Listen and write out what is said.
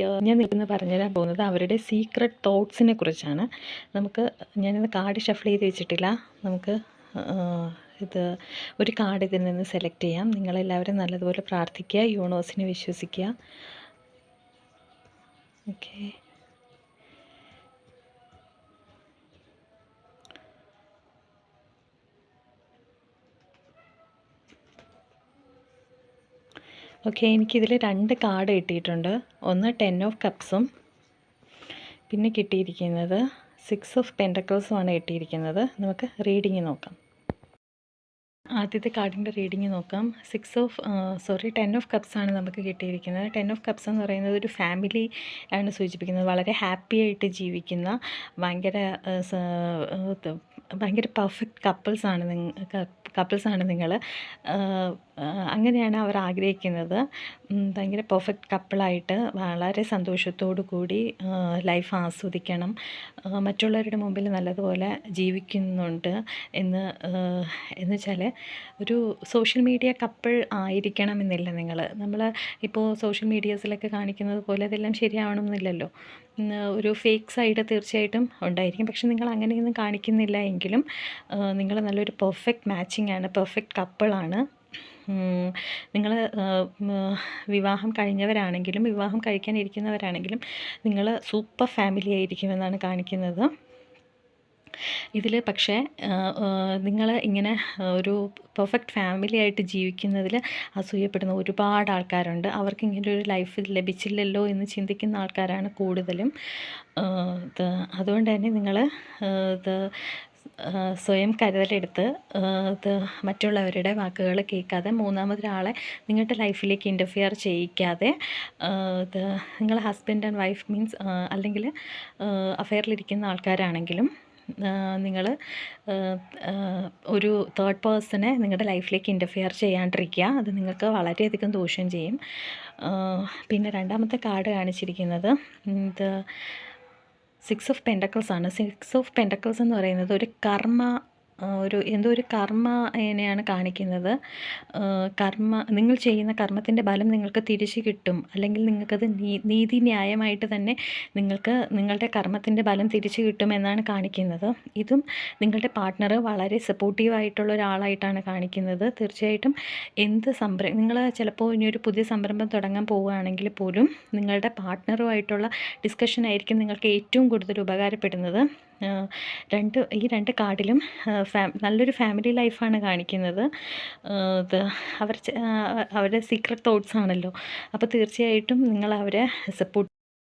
ഞാൻ ഇന്ന് പറഞ്ഞുതരാൻ പോകുന്നത് അവരുടെ സീക്രട്ട് തോട്ട്സിനെ കുറിച്ചാണ്. നമുക്ക് ഞാനിന്ന് കാർഡ് ഷഫിൾ ചെയ്ത് വെച്ചിട്ടില്ല. നമുക്ക് ഇത് ഒരു കാർഡ് ഇതിൽ നിന്ന് സെലക്ട് ചെയ്യാം. നിങ്ങളെല്ലാവരും നല്ലതുപോലെ പ്രാർത്ഥിക്കുക യൂണിവേഴ്സിനെ വിശ്വസിക്കുക. ഓക്കെ ഓക്കെ എനിക്കിതിൽ രണ്ട് കാർഡ് കിട്ടിയിട്ടുണ്ട്. ഒന്ന് ടെൻ ഓഫ് കപ്സും പിന്നെ കിട്ടിയിരിക്കുന്നത് സിക്സ് ഓഫ് പെന്റക്കിൾസുമാണ് കിട്ടിയിരിക്കുന്നത്. നമുക്ക് റീഡിങ് നോക്കാം. ആദ്യത്തെ കാർഡിന്റെ റീഡിങ് നോക്കാം. Six of sorry ten of cups ആണ് നമുക്ക് കിട്ടിയിരിക്കുന്നത്. ടെൻ ഓഫ് കപ്സ് എന്ന് പറയുന്നത് ഒരു ഫാമിലി ആണ് സൂചിപ്പിക്കുന്നത്. വളരെ ഹാപ്പി ആയിട്ട് ജീവിക്കുന്ന ഭയങ്കര ഭയങ്കര പെർഫെക്റ്റ് കപ്പിൾസാണ് നിങ്ങൾ കപ്പിൾസാണ് നിങ്ങൾ. അങ്ങനെയാണ് അവർ ആഗ്രഹിക്കുന്നത്. ഭയങ്കര പെർഫെക്റ്റ് കപ്പിളായിട്ട് വളരെ സന്തോഷത്തോടു കൂടി ലൈഫ് ആസ്വദിക്കണം. മറ്റുള്ളവരുടെ മുമ്പിൽ നല്ലതുപോലെ ജീവിക്കുന്നുണ്ട് എന്ന് എന്ന് വെച്ചാൽ ഒരു സോഷ്യൽ മീഡിയ കപ്പിൾ ആയിരിക്കണം എന്നില്ല നിങ്ങൾ. നമ്മൾ ഇപ്പോൾ സോഷ്യൽ മീഡിയാസിലൊക്കെ കാണിക്കുന്നത് പോലെ അതെല്ലാം ശരിയാവണമെന്നില്ലല്ലോ. ഒരു ഫേക്ക് സൈഡ് തീർച്ചയായിട്ടും ഉണ്ടായിരിക്കും. പക്ഷെ നിങ്ങൾ അങ്ങനെയൊന്നും കാണിക്കുന്നില്ല എങ്കിലും നിങ്ങൾ നല്ലൊരു പെർഫെക്റ്റ് മാച്ചിങ് ആണ് പെർഫെക്റ്റ് കപ്പിളാണ് നിങ്ങൾ വിവാഹം കഴിഞ്ഞവരാണെങ്കിലും വിവാഹം കഴിക്കാനിരിക്കുന്നവരാണെങ്കിലും നിങ്ങൾ സൂപ്പർ ഫാമിലി ആയിരിക്കുമെന്നാണ് കാണിക്കുന്നത്. ഇതിൽ പക്ഷേ നിങ്ങൾ ഇങ്ങനെ ഒരു പെർഫെക്റ്റ് ഫാമിലി ആയിട്ട് ജീവിക്കുന്നതിൽ അസൂയപ്പെടുന്ന ഒരുപാട് ആൾക്കാരുണ്ട്. അവർക്ക് ഇങ്ങനെ ഒരു ലൈഫ് ലഭിച്ചില്ലല്ലോ എന്ന് ചിന്തിക്കുന്ന ആൾക്കാരാണ് കൂടുതലും. അതുകൊണ്ട് തന്നെ നിങ്ങൾ സ്വയം കരുതലെടുത്ത് ഇത് മറ്റുള്ളവരുടെ വാക്കുകൾ കേൾക്കാതെ മൂന്നാമതൊരാളെ നിങ്ങളുടെ ലൈഫിലേക്ക് ഇന്റർഫിയർ ചെയ്യിക്കാതെ ഇത് നിങ്ങൾ ഹസ്ബൻഡ് ആൻഡ് വൈഫ് മീൻസ് അല്ലെങ്കിൽ അഫെയറിലിരിക്കുന്ന ആൾക്കാരാണെങ്കിലും നിങ്ങൾ ഒരു തേർഡ് പേഴ്സണെ നിങ്ങളുടെ ലൈഫിലേക്ക് ഇന്റർഫിയർ ചെയ്യാണ്ടിരിക്കുക. അത് നിങ്ങൾക്ക് വളരെയധികം ദോഷം ചെയ്യും. പിന്നെ രണ്ടാമത്തെ കാർഡ് കാണിച്ചിരിക്കുന്നത് ഇത് സിക്സ് ഓഫ് പെന്റക്കിൾസ് ആണ് സിക്സ് ഓഫ് പെന്റക്കിൾസ് എന്ന് പറയുന്നത് ഒരു കർമ്മ ഒരു എന്തോ ഒരു കർമ്മ എന്നെയാണ് കാണിക്കുന്നത്. കർമ്മ നിങ്ങൾ ചെയ്യുന്ന കർമ്മത്തിന്റെ ഫലം നിങ്ങൾക്ക് തിരിച്ചു കിട്ടും. അല്ലെങ്കിൽ നിങ്ങൾക്കത് നീതി ന്യായമായിട്ട് തന്നെ നിങ്ങൾക്ക് നിങ്ങളുടെ കർമ്മത്തിന്റെ ഫലം തിരിച്ചു കിട്ടുമെന്നാണ് കാണിക്കുന്നത്. ഇതും നിങ്ങളുടെ പാർട്ട്ണർ വളരെ സപ്പോർട്ടീവായിട്ടുള്ള ഒരാളായിട്ടാണ് കാണിക്കുന്നത്. തീർച്ചയായിട്ടും എന്ത് സംരംഭം നിങ്ങൾ ചിലപ്പോൾ ഇനി ഒരു പുതിയ സംരംഭം തുടങ്ങാൻ പോവുകയാണെങ്കിൽ പോലും നിങ്ങളുടെ പാർട്ട്ണറുമായിട്ടുള്ള ഡിസ്കഷൻ ആയിരിക്കും നിങ്ങൾക്ക് ഏറ്റവും കൂടുതൽ ഉപകാരപ്പെടുന്നത്. രണ്ട് ഈ രണ്ട് കാർഡിലും നല്ലൊരു ഫാമിലി ലൈഫാണ് കാണിക്കുന്നത്. ഇത് അവർ അവരുടെ സീക്രട്ട് തോട്ട്സ് ആണല്ലോ. അപ്പോൾ തീർച്ചയായിട്ടും നിങ്ങൾ അവരെ സപ്പോർട്ട്